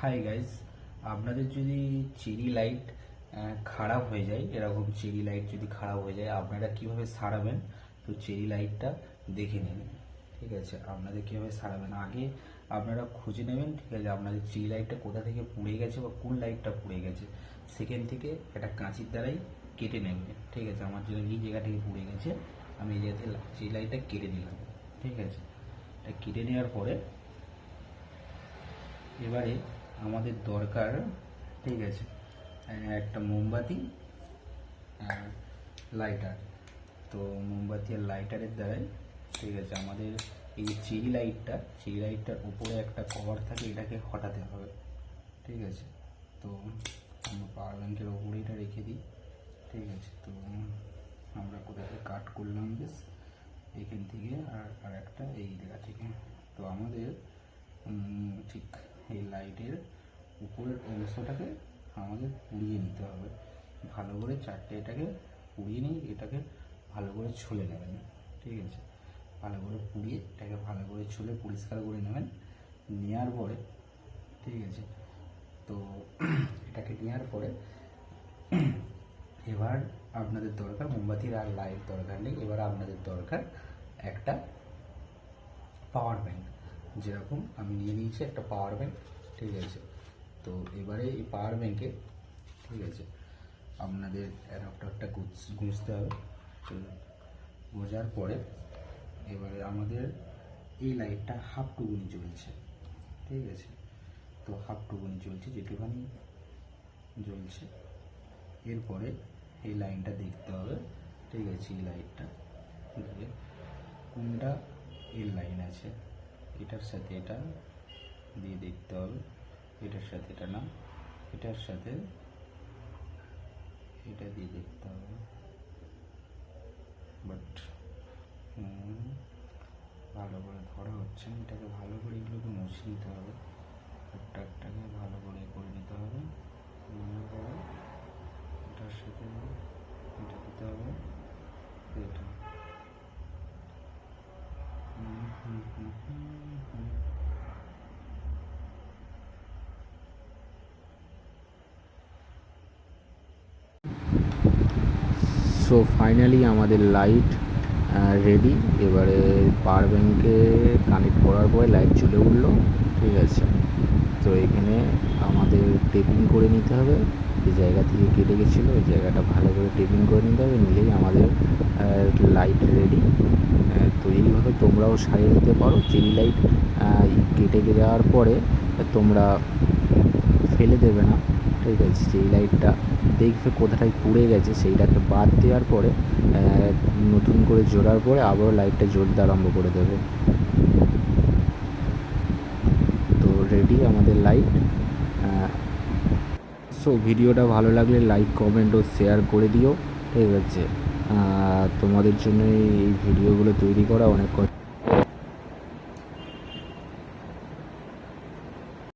Hi guys আপনাদের যদি cherry light খারাপ হয়ে যায়, এরকম চেরি লাইট যদি খারাপ হয়ে যায়, আপনারা কীভাবে সারাবেন? তো চেরি লাইটটা দেখে নেবেন ঠিক আছে, আপনাদের কীভাবে সারাবেন? আগে আপনারা খুঁজে নেবেন, ঠিক আছে, আপনাদের চেরি লাইটটা কোথা থেকে পুড়ে গেছে বা কোন লাইটটা পুড়ে গেছে। সেখান থেকে একটা কাঁচির দ্বারাই কেটে নেবেন। ঠিক আছে, আমার জন্য এই জায়গা থেকে পুড়ে গেছে, আমি এই জায়গাতে চেরি লাইটটা কেটে নিলাম। ঠিক আছে, এটা কেটে নেওয়ার পরে এবারে আমাদের দরকার, ঠিক আছে, একটা মোমবাতি আর লাইটার তো মোমবাতি আর লাইটারের দ্বারাই, ঠিক আছে, আমাদের এই চেরি লাইটটা চেরি লাইটটার উপরে একটা কভার থাকে, এটাকে হটাতে হবে, ঠিক আছে। তো আমরা পাওয়ার ব্যাংকের ওপরে এটা রেখে দিই, ঠিক আছে। তো আমরা কোথা থেকে কাট করলাম, বেশ, এখান থেকে আর আর একটা এই জায়গা থেকে। তো আমাদের ঠিক এই লাইটের উপরের অংশটাকে আমাদের পুড়িয়ে নিতে হবে। ভালো করে চারটে এটাকে পুড়িয়ে নিয়ে এটাকে ভালো করে ছুলে নেবেন, ঠিক আছে? ভালো করে পুড়িয়ে এটাকে ভালো করে ছুলে পরিষ্কার করে নেবেন। নেওয়ার পরে, ঠিক আছে? তো এটাকে নেওয়ার পরে এবার আপনাদের দরকার মোমবাতির আর লাইট দরকার নেই। এবার আপনাদের দরকার একটা পাওয়ার ব্যাংক যেরকম আমি নিয়ে নিয়েছি, একটা পাওয়ার ব্যাংক ঠিক আছে? তো এবারে এই পাওয়ার ব্যাংকে ঠিক আছে? আপনাদের অ্যাডাপ্টারটা গুঁজতে হবে। তো গোজার পরে এবারে আমাদের এই লাইটটা হাফ টুকুনি জ্বলছে ঠিক আছে? তো হাফ টুকুনি জ্বলছে যেটুখানি জ্বলছে এরপরে এই লাইনটা দেখতে হবে, ঠিক আছে? এই লাইটটা কোনটা এর লাইন আছে? এটার সাথে এটা দিয়ে দেখতে হবে। এটার সাথে এটা না, এটার সাথে এটা দিয়ে দেখতে হবে। বাট ভালো করে ধরা হচ্ছে না। এটাকে ভালো করে এগুলোকে মুছে নিতে হবে। ভালো করে করে নিতে হবে নেওয়ার পরে এটার সাথে এটা দিতে হবে এটা hmm, hmm, hmm, hmm, hmm. So finally আমাদের লাইট রেডি এবারে পাওয়ার ব্যাংকে কানেক্ট করার পরে লাইট জ্বলে উঠল, ঠিক আছে? তো এখানে আমাদের টেপিং করে নিতে হবে। যে জায়গা থেকে কেটে গেছিল ওই জায়গাটা ভালো করে টেপিং করে নিতে হবে, নিলেই আমাদের লাইট রেডি তো এইভাবে তোমরাও সারিয়ে নিতে পারো। চেরি লাইট কেটে দেওয়ার পরে তোমরা ফেলে দেবে না। ঠিক আছে সেই লাইটটা দেখবে কোথাটায় পুড়ে গেছে, সেইটাকে বাদ দেওয়ার পরে নতুন করে জোড়ার পরে আবারও লাইটটা জ্বলতে আরম্ভ করে দেবে। তো রেডি আমাদের লাইট সো ভিডিওটা ভালো লাগলে লাইক কমেন্ট ও শেয়ার করে দিও। ঠিক আছে। তোমাদের জন্য এই ভিডিওগুলো তৈরি করা অনেক কষ্ট।